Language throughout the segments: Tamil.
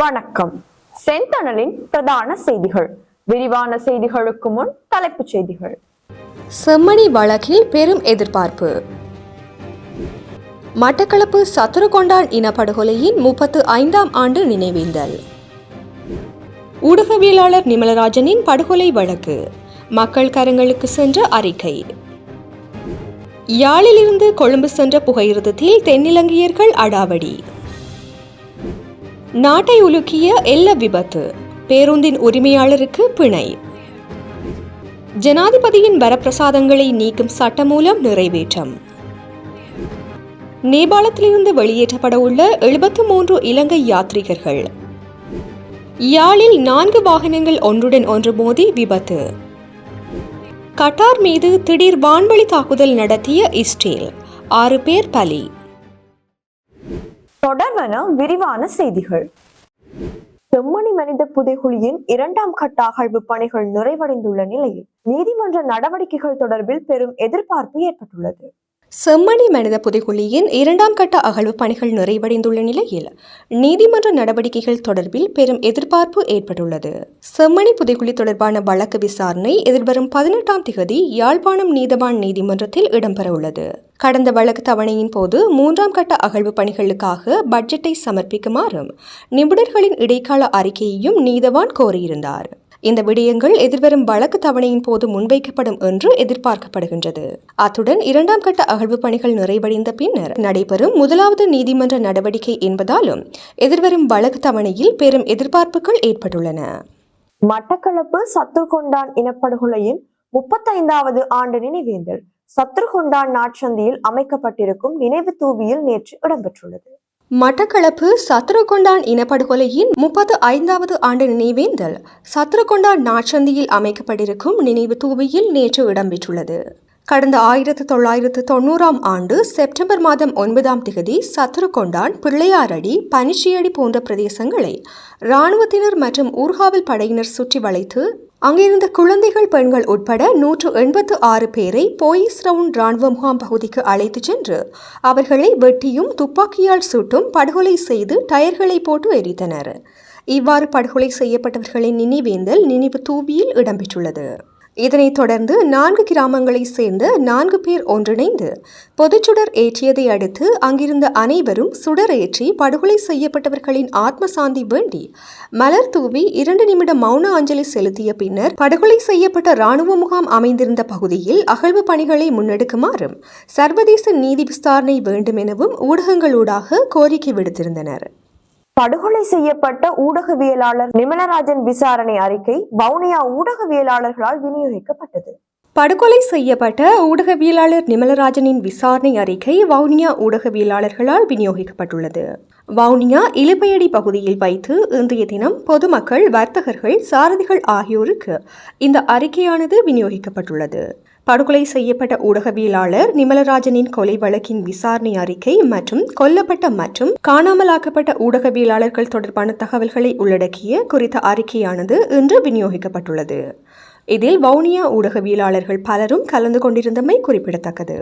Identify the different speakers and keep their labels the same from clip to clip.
Speaker 1: வணக்கம். செந்தணலின் பிரதான செய்திகள். விரிவான செய்திகளுக்கு முன் தலைப்புச் செய்திகள்.
Speaker 2: செம்மணி வழக்கில் பெரும் எதிர்பார்ப்பு. மட்டக்களப்பு சத்துருகொண்டான் இனப்படுகொலையின் முப்பத்து ஐந்தாம் ஆண்டு நினைவேந்தல். ஊடகவியலாளர் நிமலராஜனின் படுகொலை வழக்கு. மக்கள் கரங்களுக்கு சென்ற அறிக்கை. யாழிலிருந்து கொழும்பு சென்ற புகையிரதத்தில் தென்னிலங்கையர்கள் அடாவடி. நாட்டை உலுக்கிய எல்ல விபத்து. பேருந்தின் உரிமையாளருக்கு பிணை. ஜனாதிபதியின் வரப்பிரசாதங்களை நீக்கும் சட்டமூலம் நிறைவேற்றம். நேபாளத்திலிருந்து வெளியேற்றப்பட உள்ள எழுபத்து மூன்று இலங்கை யாத்ரீகர்கள். யாழில் நான்கு வாகனங்கள் ஒன்றுடன் ஒன்று மோதி விபத்து. கட்டார் மீது திடீர் வான்வழி தாக்குதல் நடத்திய இஸ்ரேல். ஆறு பேர் பலி.
Speaker 1: தொடர்வன விரிவான செய்திகள். செம்மணி மனித புதைகுழியின் இரண்டாம் கட்ட அகழ்வு பணிகள் நிறைவடைந்துள்ள நிலையில் நீதிமன்ற நடவடிக்கைகள் தொடர்பில் பெரும் எதிர்பார்ப்பு ஏற்பட்டுள்ளது.
Speaker 2: செம்மணி மனித புதைகுழியின் இரண்டாம் கட்ட அகழ்வு பணிகள் நிறைவடைந்துள்ள நிலையில் நீதிமன்ற நடவடிக்கைகள் தொடர்பில் பெரும் எதிர்பார்ப்பு ஏற்பட்டுள்ளது. செம்மணி புதைகுழி தொடர்பான வழக்கு விசாரணை எதிர்வரும் பதினெட்டாம் திகதி யாழ்ப்பாணம் நீதவான் நீதிமன்றத்தில் இடம்பெறவுள்ளது. கடந்த வழக்கு தவணையின் போது மூன்றாம் கட்ட அகழ்வு பணிகளுக்காக பட்ஜெட்டை சமர்ப்பிக்குமாறும் நிபுணர்களின் இடைக்கால அறிக்கையையும் நீதவான் கோரியிருந்தார். இந்த விடயங்கள் எதிர்வரும் வழக்கு தவணையின் போது முன்வைக்கப்படும் என்று எதிர்பார்க்கப்படுகின்றது. அத்துடன் இரண்டாம் கட்ட அகழ்வு பணிகள் நிறைவடைந்த பின்னர் நடைபெறும் முதலாவது நீதிமன்ற நடவடிக்கை என்பதாலும் எதிர்வரும் வழக்கு தவணையில் பெரும் எதிர்பார்ப்புகள் ஏற்பட்டுள்ளன.
Speaker 1: மட்டக்களப்பு சத்துருகொண்டான் இனப்படுகொலையின் முப்பத்தைந்தாவது ஆண்டு நினைவேந்தல் சத்துருகொண்டான் நாட்சந்தியில் அமைக்கப்பட்டிருக்கும் நினைவு தூவியில் நேற்று இடம்பெற்றுள்ளது.
Speaker 2: மட்டக்களப்பு சத்ருகொண்டான் இனப்படுகொலையின் முப்பத்து ஐந்தாவது ஆண்டு நினைவேந்தல். சத்ருகொண்டான் நாட்சந்தியில் அமைக்கப்பட்டிருக்கும் நினைவு தூவியில் நேற்று இடம்பெற்றுள்ளது. கடந்த ஆயிரத்து தொள்ளாயிரத்து தொண்ணூறாம் ஆண்டு செப்டம்பர் மாதம் ஒன்பதாம் திகதி சத்ருகொண்டான் பிள்ளையாரடி பனிச்சியடி போன்ற பிரதேசங்களை இராணுவத்தினர் மற்றும் ஊர்காவல் படையினர் சுற்றி வளைத்து அங்கிருந்த குழந்தைகள் பெண்கள் உட்பட நூற்று எண்பத்து ஆறு பேரை போயிஸ் ரவுண்ட் ராணுவ முகாம் பகுதிக்கு அழைத்துச் சென்று அவர்களை வெட்டியும் துப்பாக்கியால் சுட்டும் படுகொலை செய்து டயர்களை போட்டு எரித்தனர். இவ்வாறு படுகொலை செய்யப்பட்டவர்களின் நினைவேந்தல் நினைவு தூவியில் இடம்பெற்றுள்ளது. இதனைத் தொடர்ந்து நான்கு கிராமங்களைச் சேர்ந்த நான்கு பேர் ஒன்றிணைந்து பொதுச்சுடர் ஏற்றியதை அடுத்து அங்கிருந்த அனைவரும் சுடர் ஏற்றி படுகொலை செய்யப்பட்டவர்களின் ஆத்மசாந்தி வேண்டி மலர் தூவி இரண்டு நிமிட மௌன அஞ்சலி செலுத்திய பின்னர் படுகொலை செய்யப்பட்ட இராணுவ முகாம் அமைந்திருந்த பகுதியில் அகழ்வு பணிகளை முன்னெடுக்குமாறும் சர்வதேச நீதி விசாரணை வேண்டும் எனவும் ஊடகங்களூடாக கோரிக்கை விடுத்திருந்தனர்.
Speaker 1: படுகொலை செய்யப்பட்ட ஊடகவியலாளர் நிமலராஜன் விசாரணை அறிக்கை வவுனியா ஊடகவியலாளர்களால் விநியோகிக்கப்பட்டது.
Speaker 2: படுகொலை செய்யப்பட்ட ஊடகவியலாளர் நிமலராஜனின் விசாரணை அறிக்கை வவுனியா ஊடகவியலாளர்களால் விநியோகிக்கப்பட்டுள்ளது. வவுனியா இலுப்பையடி பகுதியில் வைத்து இன்றைய தினம் பொதுமக்கள் வர்த்தகர்கள் சாரதிகள் ஆகியோருக்கு இந்த அறிக்கையானது விநியோகிக்கப்பட்டுள்ளது. படுகொலை செய்யப்பட்ட ஊடகவியலாளர் நிமலராஜனின் கொலை வழக்கின் விசாரணை அறிக்கை மற்றும் கொல்லப்பட்ட மற்றும் காணாமலாக்கப்பட்ட ஊடகவியலாளர்கள் தொடர்பான தகவல்களை உள்ளடக்கிய குறித்த அறிக்கையானது இன்று விநியோகிக்கப்பட்டுள்ளது. இதில் வவுனியா ஊடகவியலாளர்கள் பலரும் கலந்து கொண்டிருந்தமை குறிப்பிடத்தக்கது.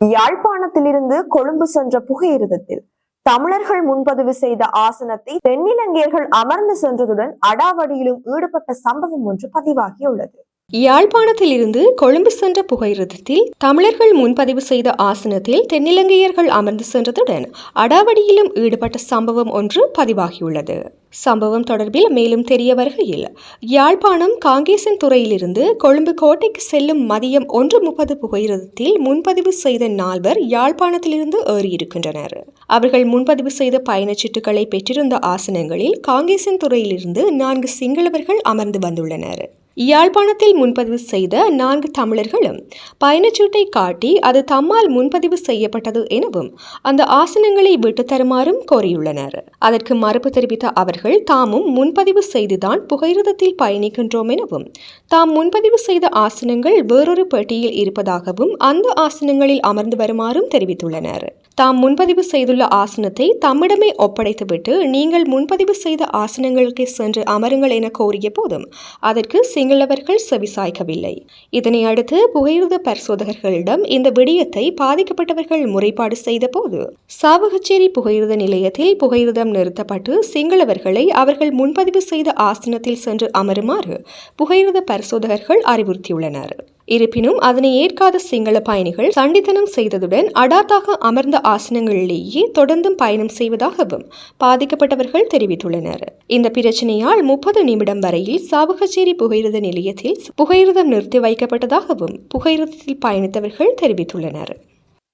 Speaker 1: யாழ்ப்பாணத்திலிருந்து கொழும்பு சென்ற புகையிருதத்தில் தமிழர்கள் முன்பதிவு செய்த ஆசனத்தை தென்னிலங்கையர்கள் அமர்ந்து சென்றதுடன் அடாவடியிலும் ஈடுபட்ட சம்பவம் ஒன்று பதிவாகியுள்ளது.
Speaker 2: யாழ்ப்பாணத்திலிருந்து கொழும்பு சென்ற புகையிரதத்தில் தமிழர்கள் முன்பதிவு செய்த ஆசனத்தில் தென்னிலங்கையர்கள் அமர்ந்து சென்றதுடன் அடாவடியிலும் ஈடுபட்ட சம்பவம் ஒன்று பதிவாகியுள்ளது. சம்பவம் தொடர்பில் மேலும் தெரிய வருகையில் யாழ்ப்பாணம் காங்கேசன் துறையிலிருந்து கொழும்பு கோட்டைக்கு செல்லும் மதியம் ஒன்று முப்பது புகையிரதத்தில் முன்பதிவு செய்த நால்வர் யாழ்ப்பாணத்திலிருந்து ஏறியிருக்கின்றனர். அவர்கள் முன்பதிவு செய்த பயணச்சீட்டுகளை பெற்றிருந்த ஆசனங்களில் காங்கேசன் துறையிலிருந்து நான்கு சிங்களவர்கள் அமர்ந்து வந்துள்ளனர். யாழ்ப்பாணத்தில் முன்பதிவு செய்த நான்கு தமிழர்களும் பயணச்சீட்டை காட்டி அது தம்மால் முன்பதிவு செய்யப்பட்டது எனவும் அந்த ஆசனங்களை விட்டு தருமாறும் கோரியுள்ளனர். அதற்கு மறுப்பு தெரிவித்த அவர்கள் தாமும் முன்பதிவு செய்துதான் புகையிரதத்தில் பயணிக்கின்றோம் எனவும் தாம் முன்பதிவு செய்த ஆசனங்கள் வேறொரு பெட்டியில் இருப்பதாகவும் அந்த ஆசனங்களில் அமர்ந்து வருமாறும் தெரிவித்துள்ளனர். தாம் முன்பதிவு செய்துள்ள ஆசனத்தை தம்மிடமே ஒப்படைத்துவிட்டு நீங்கள் முன்பதிவு செய்த ஆசனங்களுக்கு சென்று அமருங்கள் என கோரிய போதும் அதற்கு சிங்களவர்கள் செவிசாய்க்கவில்லை. இதனை அடுத்து புகையிரத பரிசோதகர்களிடம் இந்த விடயத்தை பாதிக்கப்பட்டவர்கள் முறைப்பாடு செய்தபோது சாவகச்சேரி புகையிரத நிலையத்தில் புகையிரதம் நிறுத்தப்பட்டு சிங்களவர்களை அவர்கள் முன்பதிவு செய்த ஆசனத்தில் சென்று அமருமாறு புகையிரத பரிசோதகர்கள் அறிவுறுத்தியுள்ளனர். இருப்பினும் அதனை ஏற்காத சிங்கள பயணிகள் சண்டித்தனம் செய்ததுடன் அடாத்தாக அமர்ந்த ஆசனங்களிலேயே தொடர்ந்தும் பயணம் செய்வதாகவும் பாதிக்கப்பட்டவர்கள் தெரிவித்துள்ளனர். இந்த பிரச்சனையால் முப்பது நிமிடம் வரையில் சாவகச்சேரி புகையிரத நிலையத்தில் புகையிரதம் நிறுத்தி வைக்கப்பட்டதாகவும் புகையிரதத்தில் பயணித்தவர்கள் தெரிவித்துள்ளனர்.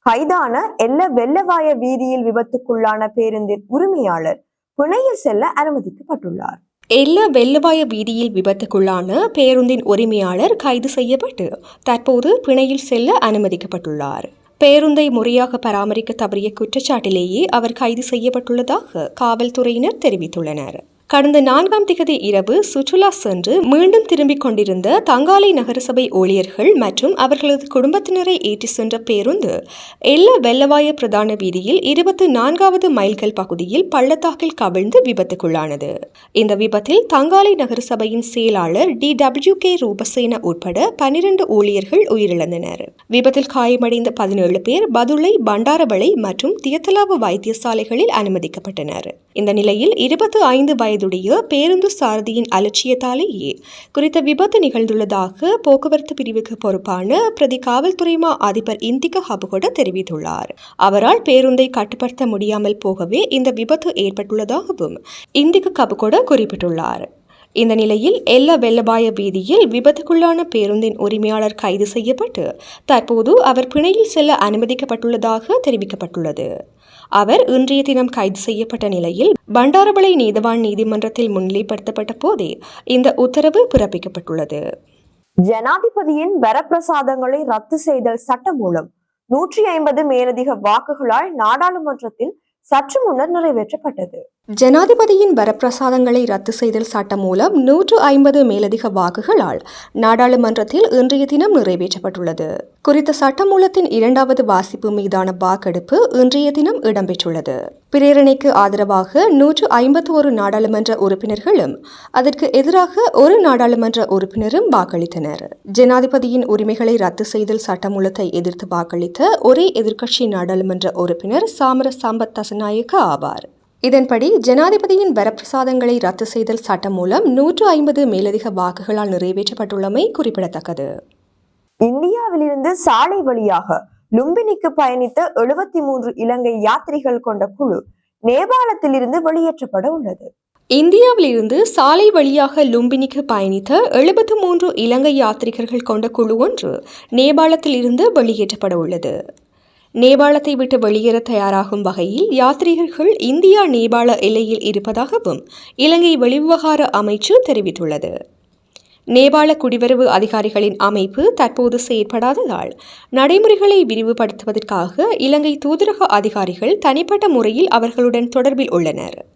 Speaker 1: கைதான எல்ல வெள்ளவாய வீதியில் விபத்துக்குள்ளான பேருந்தின் உரிமையாளர் பிணையில் செல்ல அனுமதிக்கப்பட்டுள்ளார்.
Speaker 2: எல்லா வெள்ளவாய வீதியில் விபத்துக்குள்ளான பேருந்தின் உரிமையாளர் கைது செய்யப்பட்டு தற்போது பிணையில் செல்ல அனுமதிக்கப்பட்டுள்ளார். பேருந்தை முறையாக பராமரிக்க தவறிய குற்றச்சாட்டிலேயே அவர் கைது செய்யப்பட்டுள்ளதாக காவல்துறையினர் தெரிவித்துள்ளனர். கடந்த நான்காம் திகதி இரவு சுற்றுலா சென்று மீண்டும் திரும்பிக் கொண்டிருந்த தங்காலை நகரசபை ஊழியர்கள் மற்றும் அவர்களது குடும்பத்தினரை ஏற்றி சென்ற பேருந்து எல்ல வெள்ளவாய பிரதான வீதியில் இருபத்தி நான்காவது மைல்கள் பகுதியில் பள்ளத்தாக்கில் கவிழ்ந்து விபத்துக்குள்ளானது. இந்த விபத்தில் தங்காலை நகரசபையின் செயலாளர் டி டபிள்யூ கே ரூபசேன உட்பட பனிரெண்டு ஊழியர்கள் உயிரிழந்தனர். விபத்தில் காயமடைந்த பதினேழு பேர் பதுளை பண்டாரவளை மற்றும் தியத்தலாவு வைத்தியசாலைகளில் அனுமதிக்கப்பட்டனர். இந்த நிலையில் இருபத்து ஐந்து வயதுடைய பேருந்து சாரதியின் அலட்சியத்தாலேயே குறித்த விபத்து நிகழ்ந்துள்ளதாக போக்குவரத்து பிரிவுக்கு பொறுப்பான பிரதி காவல்துறை மா அதிபர் இந்திக ஹபுகொட தெரிவித்துள்ளார். அவரால் பேருந்தை கட்டுப்படுத்த முடியாமல் போகவே இந்த விபத்து ஏற்பட்டுள்ளதாகவும் இந்திக கபுகொட குறிப்பிட்டுள்ளார். இந்த நிலையில் எல்லா வெள்ளபாய வீதியில் விபத்துக்குள்ளான பேருந்தின் உரிமையாளர் கைது செய்யப்பட்டு தற்போது அவர் பிணையில் செல்ல அனுமதிக்கப்பட்டுள்ளதாக தெரிவிக்கப்பட்டுள்ளது. அவர் இன்றைய தினம் கைது செய்யப்பட்ட நிலையில் பண்டாரபளை நீதவான் நீதிமன்றத்தில் முன்னிலைப்படுத்தப்பட்ட போதே இந்த உத்தரவு பிறப்பிக்கப்பட்டுள்ளது.
Speaker 1: ஜனாதிபதியின் வரப்பிரசாதங்களை ரத்து செய்தல் சட்டம் மூலம் நூற்றி ஐம்பது மேலதிக வாக்குகளால் நாடாளுமன்றத்தில் சற்று முன்னர் நிறைவேற்றப்பட்டது.
Speaker 2: ஜனாதிபதியின் வரப்பிரசாதங்களை ரத்து செய்தல் சட்டம் மூலம் நூற்று ஐம்பது மேலதிக வாக்குகளால் நாடாளுமன்றத்தில் இன்றைய தினம் நிறைவேற்றப்பட்டுள்ளது. குறித்த சட்டமூலத்தின் இரண்டாவது வாசிப்பு மீதான வாக்கெடுப்பு இன்றைய தினம் இடம்பெற்றுள்ளது. பிரேரணைக்கு ஆதரவாக நூற்று ஐம்பத்தி ஒரு நாடாளுமன்ற உறுப்பினர்களும் அதற்கு எதிராக ஒரு நாடாளுமன்ற உறுப்பினரும் வாக்களித்தனர். ஜனாதிபதியின் உரிமைகளை ரத்து செய்தல் சட்டமூலத்தை எதிர்த்து வாக்களித்த ஒரே எதிர்க்கட்சி நாடாளுமன்ற உறுப்பினர் சாமர சம்பத் தசநாயக்க ஆவார். இதன்படி ஜனாதிபதியின் வரப்பிரசாதங்களை ரத்து செய்தல் சட்டம் மூலம் நூற்று ஐம்பது மேலதிக வாக்குகளால் நிறைவேற்றப்பட்டுள்ளமை குறிப்பிடத்தக்கது.
Speaker 1: இந்தியாவிலிருந்து சாலை வழியாக லும்பினிக்கு பயணித்த எழுபத்தி மூன்று இலங்கை யாத்ரிகள் கொண்ட குழு நேபாளத்திலிருந்து வெளியேற்றப்பட உள்ளது.
Speaker 2: இந்தியாவிலிருந்து சாலை வழியாக லும்பினிக்கு பயணித்த எழுபத்து மூன்று இலங்கை யாத்ரிகர்கள் கொண்ட குழு ஒன்று நேபாளத்தில் இருந்து வெளியேற்றப்பட உள்ளது. நேபாளத்தை விட்டு வெளியேற தயாராகும் வகையில் யாத்ரீகர்கள் இந்தியா நேபாள எல்லையில் இருப்பதாகவும் இலங்கை வெளிவிவகார அமைச்சு தெரிவித்துள்ளது. நேபாள குடிவரவு அதிகாரிகளின் அமைப்பு தற்போது செயற்படாததால் நடைமுறைகளை விரிவுபடுத்துவதற்காக இலங்கை தூதரக அதிகாரிகள் தனிப்பட்ட முறையில் அவர்களுடன் தொடர்பில் உள்ளனர்.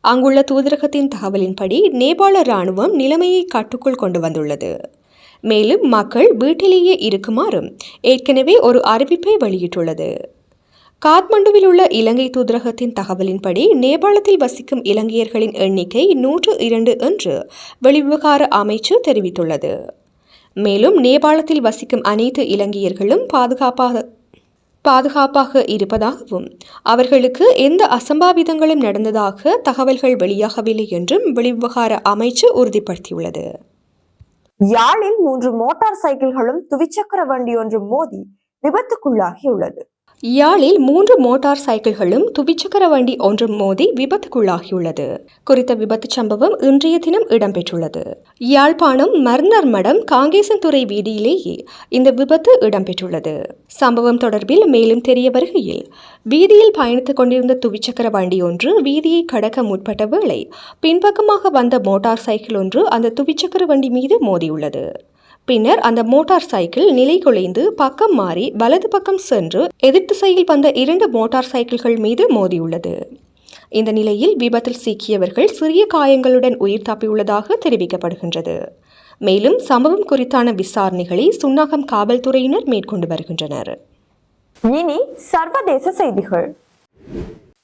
Speaker 2: அங்குள்ள தூதரகத்தின் தகவலின்படி நேபாள ராணுவம் நிலைமையை கட்டுக்குள் கொண்டு வந்துள்ளது. மேலும் மக்கள் வீட்டிலேயே இருக்குமாறும் ஏற்கனவே ஒரு அறிவிப்பை வெளியிட்டுள்ளது. காத்மண்டுவில் உள்ள இலங்கை தூதரகத்தின் தகவலின்படி நேபாளத்தில் வசிக்கும் இலங்கையர்களின் எண்ணிக்கை நூற்று இரண்டு என்று வெளிவிவகார அமைச்சு தெரிவித்துள்ளது. மேலும் நேபாளத்தில் வசிக்கும் அனைத்து இலங்கையர்களும் பாதுகாப்பாக பாதுகாப்பாக இருப்பதாகவும் அவர்களுக்கு எந்த அசம்பாவிதங்களும் நடந்ததாக தகவல்கள் வெளியாகவில்லை என்றும் வெளிவிவகார அமைச்சு உறுதிப்படுத்தியுள்ளது.
Speaker 1: யாழில் மூன்று மோட்டார் சைக்கிள்களும் துவிச்சக்கர வண்டி ஒன்று மோதி விபத்துக்குள்ளாகியுள்ளது.
Speaker 2: யாழில் மூன்று மோட்டார் சைக்கிள்களும் துவிச்சக்கர வண்டி ஒன்றும் மோதி விபத்துக்குள்ளாகியுள்ளது. குறித்த விபத்துச் சம்பவம் இன்றைய தினம் இடம்பெற்றுள்ளது. யாழ்ப்பாணம் மர்னர் மடம் காங்கேசன்துறை வீதியிலேயே இந்த விபத்து இடம்பெற்றுள்ளது. சம்பவம் தொடர்பில் மேலும் தெரிய வருகையில் வீதியில் பயணித்துக் கொண்டிருந்த துவிச்சக்கர வண்டி ஒன்று வீதியை கடக்க முற்பட்ட வேளை பின்பக்கமாக வந்த மோட்டார் சைக்கிள் ஒன்று அந்த துவிச்சக்கர வண்டி மீது மோதியுள்ளது. பின்னர் அந்த மோட்டார் சைக்கிள் நிலை குலைந்து பக்கம் மாறி வலது பக்கம் சென்று எதிர் வந்த இரண்டு மோட்டார் சைக்கிள்கள் மீது மோதியுள்ளது. இந்த நிலையில் விபத்தில் சிக்கியவர்கள் சிறிய காயங்களுடன் உயிர் தப்பியுள்ளதாக தெரிவிக்கப்படுகின்றது. மேலும் சம்பவம் குறித்தான விசாரணைகளை சுன்னாகம் காவல்துறையினர் மேற்கொண்டு வருகின்றனர்.
Speaker 1: இனி சர்வதேச செய்திகள்.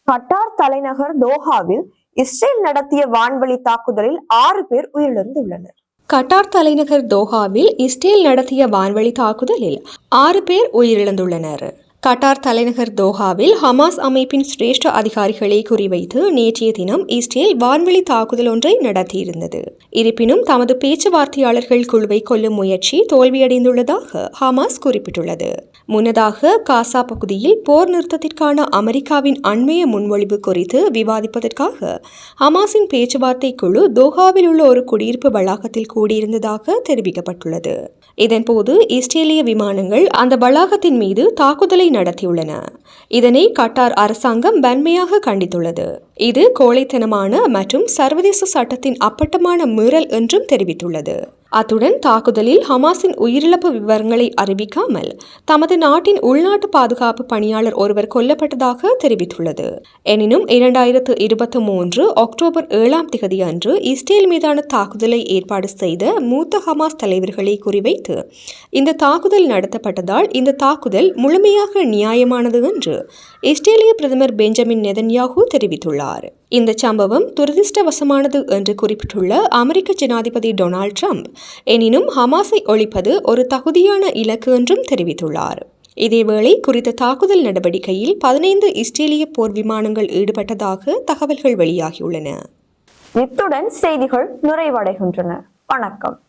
Speaker 1: கட்டார் தலைநகர் தோஹாவில் இஸ்ரேல் நடத்திய வான்வழி தாக்குதலில் ஆறு பேர் உயிரிழந்துள்ளனர்.
Speaker 2: கட்டார் தலைநகர் தோஹாவில் இஸ்ரேல் நடத்திய வான்வழி தாக்குதலில் ஆறு பேர் உயிரிழந்துள்ளனர். கட்டார் தலைநகர் தோஹாவில் ஹமாஸ் அமைப்பின் சிரேஷ்ட அதிகாரிகளை குறிவைத்து நேற்றைய தினம் இஸ்ரேல் வான்வெளி தாக்குதல் ஒன்றை நடத்தியிருந்தது. இருப்பினும் தமது பேச்சுவார்த்தையாளர்கள் குழுவை கொல்லும் முயற்சி தோல்வியடைந்துள்ளதாக ஹமாஸ் குறிப்பிட்டுள்ளது. முன்னதாக காசா பகுதியில் போர் நிறுத்தத்திற்கான அமெரிக்காவின் அண்மைய முன்மொழிவு குறித்து விவாதிப்பதற்காக ஹமாஸின் பேச்சுவார்த்தை குழு தோஹாவில் உள்ள ஒரு குடியிருப்பு வளாகத்தில் கூடியிருந்ததாக தெரிவிக்கப்பட்டுள்ளது. இதன்போது இஸ்ரேலிய விமானங்கள் அந்த வளாகத்தின் மீது தாக்குதலை நடத்தியுள்ளன. இதனை கட்டார் அரசாங்கம் வன்மையாக கண்டித்துள்ளது. இது கோழைத்தனமான மற்றும் சர்வதேச சட்டத்தின் அப்பட்டமான மீறல் என்றும் தெரிவித்துள்ளது. அத்துடன் தாக்குதலில் ஹமாஸின் உயிரிழப்பு விவரங்களை அறிவிக்காமல் தமது நாட்டின் உள்நாட்டு பாதுகாப்பு பணியாளர் ஒருவர் கொல்லப்பட்டதாக தெரிவித்துள்ளது. எனினும் இரண்டாயிரத்து இருபத்தி மூன்று அக்டோபர் ஏழாம் திகதி அன்று இஸ்ரேல் மீதான தாக்குதலை ஏற்பாடு செய்த மூத்த ஹமாஸ் தலைவர்களை குறிவைத்து இந்த தாக்குதல் நடத்தப்பட்டதால் இந்த தாக்குதல் முழுமையாக நியாயமானது என்று இஸ்ரேலிய பிரதமர் பெஞ்சமின் நெதன்யாகு தெரிவித்துள்ளார். இந்த சம்பவம் துரதிர்ஷ்டவசமானது என்று குறிப்பிட்டுள்ள அமெரிக்க ஜனாதிபதி டொனால்ட் ட்ரம்ப். எனினும் ஹமாஸை ஒழிப்பது ஒரு தகுதியான இலக்கு என்றும் தெரிவித்துள்ளார். இதேவேளை குறித்த தாக்குதல் நடவடிக்கையில் பதினைந்து இஸ்ரேலிய போர் விமானங்கள் ஈடுபட்டதாக தகவல்கள் வெளியாகியுள்ளன.
Speaker 1: இத்துடன் செய்திகள் நிறைவடைகின்றன. வணக்கம்.